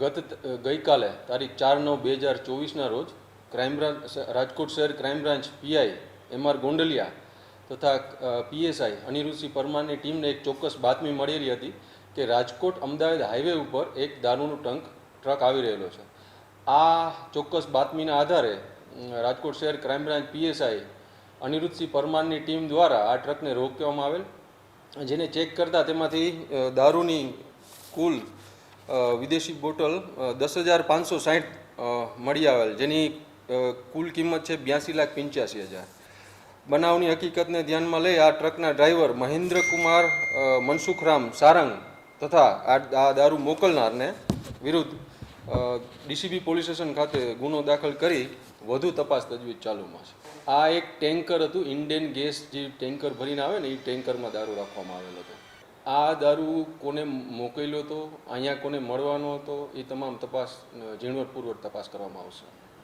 ગત ગઈકાલે તારીખ ચાર નવ બે હજાર ચોવીસના રોજ ક્રાઇમ બ્રાન્ચ રાજકોટ શહેર crime branch PI M R Gondaliya તથા પીએસઆઈ અનિરુદ્ધસિંહ પરમારની ટીમને એક ચોક્કસ બાતમી મળેલી હતી કે રાજકોટ અમદાવાદ હાઈવે ઉપર એક દારૂનું ટંક, ટ્રક આવી રહેલો છે. આ ચોક્કસ બાતમીના આધારે રાજકોટ શહેર ક્રાઇમ બ્રાન્ચ પીએસઆઈ અનિરુદ્ધસિંહ પરમારની ટીમ દ્વારા આ ટ્રકને રોકવામાં આવેલ, જેને ચેક કરતાં તેમાંથી દારૂની કુલ વિદેશી બોટલ દસ હજાર પાંચસો સાઠ મળી આવેલ, જેની કુલ કિંમત છે બ્યાસી લાખ પંચ્યાસી હજાર. બનાવની હકીકતને ધ્યાનમાં લઈ આ ટ્રકના ડ્રાઈવર મહેન્દ્રકુમાર મનસુખરામ સારંગ તથા આ દારૂ મોકલનારને વિરુદ્ધ ડીસીબી પોલીસ સ્ટેશન ખાતે ગુનો દાખલ કરી વધુ તપાસ તજવીજ ચાલુમાં છે. આ એક ટેન્કર હતું, ઇન્ડિયન ગેસ જે ટેન્કર ભરીને આવે ને એ ટેન્કરમાં દારૂ રાખવામાં આવેલો હતો. આ દારૂ કોને મોકલ્યો હતો? અહીંયા કોને મળવાનો હતો? એ તમામ તપાસ ઝીણવટપૂર્વક તપાસ કરવામાં આવશે.